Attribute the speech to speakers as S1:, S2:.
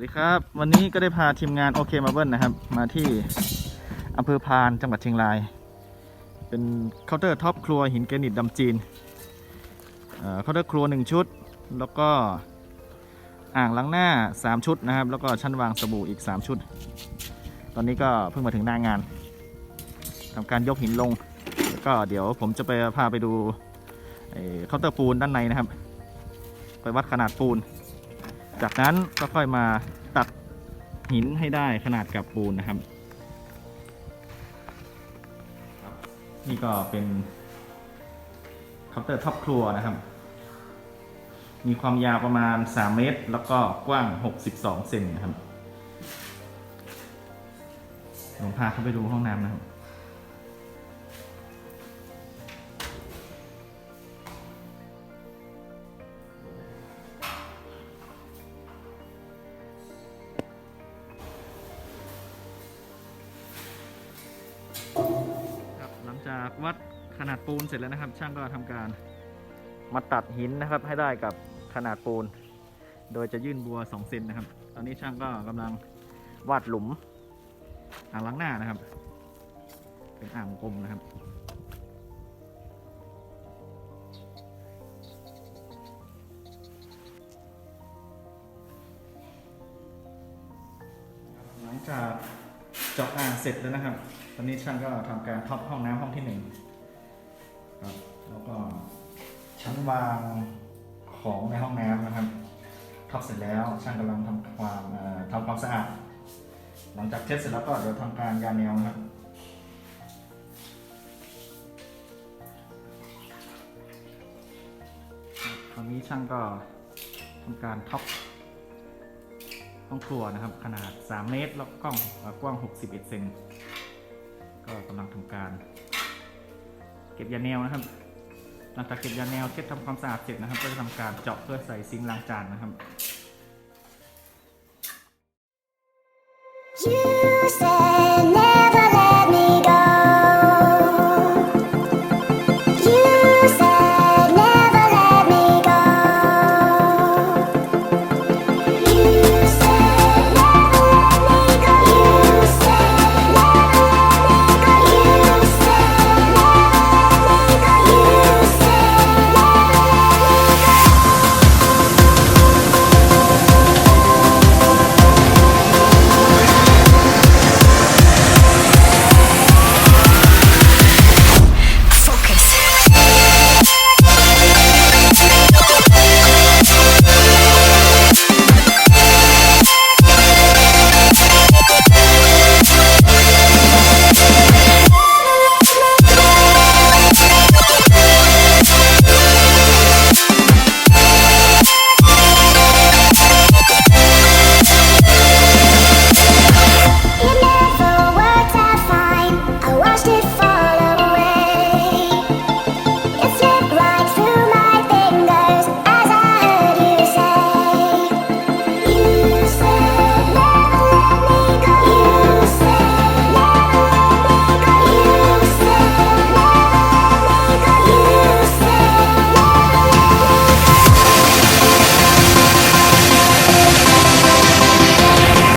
S1: วัสดีครับ วันนี้ก็ได้พาทีมงานโอเคมาเบิลนะครับ มาที่อำเภอพานจังหวัดเชียงราย เป็นเคาน์เตอร์ท็อปครัวหินแกรนิตดำจีนเคาน์เตอร์ครัว 1 ชุด แล้วก็อ่างล้างหน้า 3 ชุดนะครับ แล้วก็ชั้นวางสบู่อีก 3 ชุด ตอนนี้ก็เพิ่งมาถึงหน้างานทำการยกหินลง แล้วก็เดี๋ยวผมจะไปพาไปดูเคาน์เตอร์ปูนด้านในนะครับ ไปวัดขนาดปูนจากนั้นก็ค่อยมา หินให้ได้ขนาดกับปูนนะครับ นี่ก็เป็นเคาน์เตอร์ท็อปครัวนะครับ มีความยาวประมาณ 3 เมตร แล้วก็กว้าง 62 เซนนะครับผมพาเข้าไปดูห้องน้ำนะครับ วัดขนาดปูนเสร็จแล้วนะครับ ช่างก็ทำการมาตัดหินนะครับ ให้ได้กับขนาดปูน โดยจะยื่นบัว2เซนนะครับ ตอนนี้ช่างก็กำลังวาดหลุมอ่างล้างหน้านะครับ เป็นอ่างกลมนะครับหลังจาก เจาะอ่างเสร็จแล้วนะครับ ตอนนี้ช่างก็ทำการท็อปห้องน้ำห้องที่หนึ่งครับแล้วก็ชั้นวางของในห้องน้ำนะครับท็อปเสร็จแล้วช่างกำลังทำความทำความสะอาด หลังจากเช็ดเสร็จแล้วก็เดี๋ยวทำการยาแนวนะครับตอนนี้ช่างก็ทำการท็อป ห้องครัวนะครับ ขนาด 3 เมตร แล้วกล้องกว้าง 61เซนก็กำลังทำการ เก็บยาแนวนะครับ หลังจากเก็บยาแนวเช็ดทำความสะอาดเสร็จนะครับ ก็จะทำการเจาะเพื่อใส่ซิงค์ล้างจานนะครับ
S2: Yeah!